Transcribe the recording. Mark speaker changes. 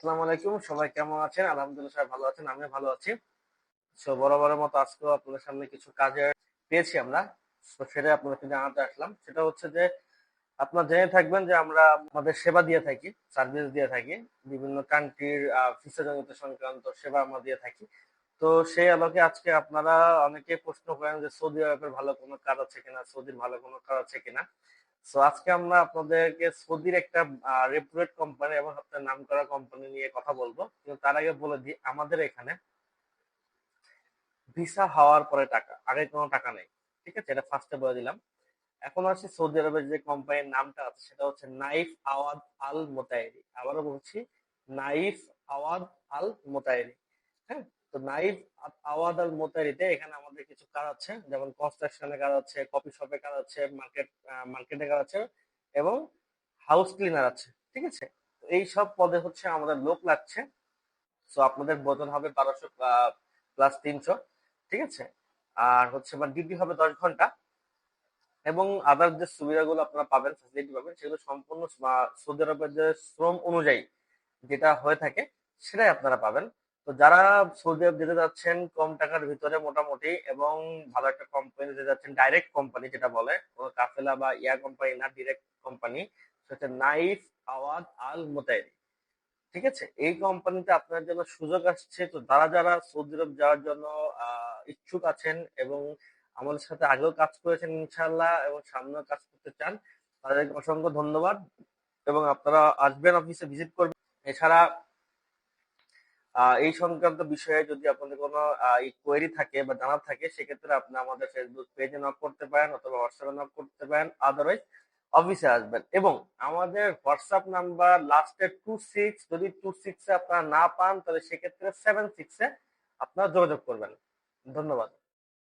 Speaker 1: আসসালামু আলাইকুম, সবাই কেমন আছেন? আলহামদুলিল্লাহ সবাই ভালো আছেন আমি ভালো আছি। সো বরাবরের মতো আজকেও আপনাদের সামনে কিছু কাজে পেয়েছি আমরা। তো সেটা আপনাদেরকে জানাতে আসলাম। সেটা হচ্ছে যে, আপনারা জেনে থাকবেন যে আমরা আমাদের সেবা দিয়ে থাকি সার্ভিস দিয়ে থাকি। বিভিন্ন কান্ট্রির ভিসা সংক্রান্ত সেবা আমরা দিয়ে থাকি। তো সেই আলোকে আজকে আপনারা অনেকে প্রশ্ন করেন যে, সৌদি আরবের ভালো কোনো কাজ আছে কিনা, সৌদির ভালো কোনো কাজ আছে কিনা। সো আজকে আমরা আপনাদেরকে সৌদির একটা রেপুটেড কোম্পানি এবং আপনার নাম করা কোম্পানি নিয়ে কথা বলব। কিন্তু তার আগে বলে দিই, আমাদের এখানে ভিসা হওয়ার পরে টাকা, আগে কোনো টাকা নেই। ঠিক আছে? এটা ফার্স্টে বলে দিলাম। এখন আছে সৌদি আরবের যে কোম্পানির নামটা আছে, সেটা হচ্ছে নাইফ আওয়াদ আল মোতায়েরি। আবারও বলছি, নাইফ আওয়াদ আল মোতায়েরি। হ্যাঁ তো নাইফ আওয়াদ আল মোতায়েরিতে এখানে আমাদের কিছু কাজ আছে, যেমন কনস্ট্রাকশনের কাজ আছে কফি শপে কাজ আছে মার্কেট মার্কেটে কাজ আছে এবং হাউস ক্লিনার আছে, ঠিক আছে? এই সব পদে হচ্ছে আমাদের লোক লাগছে। সো আপনাদের বেতন হবে বারোশো প্লাস তিনশো, ঠিক আছে? আর হচ্ছে বা ডিউটি হবে দশ ঘণ্টা এবং আদার যে সুবিধাগুলো আপনারা পাবেন ফ্যাসিলিটি পাবেন, সেগুলো সম্পূর্ণ সৌদি আরবের যে শ্রম অনুযায়ী যেটা হয়ে থাকে, সেটাই আপনারা পাবেন। তো যারা সৌদি আরব যেতে যাচ্ছেন কম টাকার ভিতরে মোটামুটি এবং ভালো একটা কোম্পানি যেতে যাচ্ছেন ডাইরেক্ট কোম্পানি যেটা বলে, কোনো কাফেলা বা ইয়া কোম্পানি না ডিরেক্ট কোম্পানি সেটা নাইফ আওয়াজ আল মোতাইরি। ঠিক আছে? এই কোম্পানিতে আপনার জন্য সুযোগ আসছে। তো যারা যারা সৌদি আরব যাওয়ার জন্য ইচ্ছুক আছেন এবং আমাদের সাথে আগেও কাজ করেছেন ইনশাল্লাহ এবং সামনেও কাজ করতে চান, তাদেরকে অসংখ্য ধন্যবাদ এবং আপনারা আসবেন অফিসে ভিজিট করবেন। এছাড়া এই সংক্রান্ত বিষয়ে যদি আপনাদের কোনো কোয়েরি থাকে বা জানার থাকে, সেক্ষেত্রে আপনি আমাদের ফেসবুক পেজে নক করতে পারেন অথবা হোয়াটসঅ্যাপে নক করতে পারেন। আদারওয়াইজ অফিসে আসবেন। এবং আমাদের হোয়াটসঅ্যাপ নাম্বার লাস্টে টু সিক্স যদি টু সিক্সে আপনারা না পান, তাহলে সেক্ষেত্রে সেভেন সিক্সে আপনারা যোগাযোগ করবেন। ধন্যবাদ।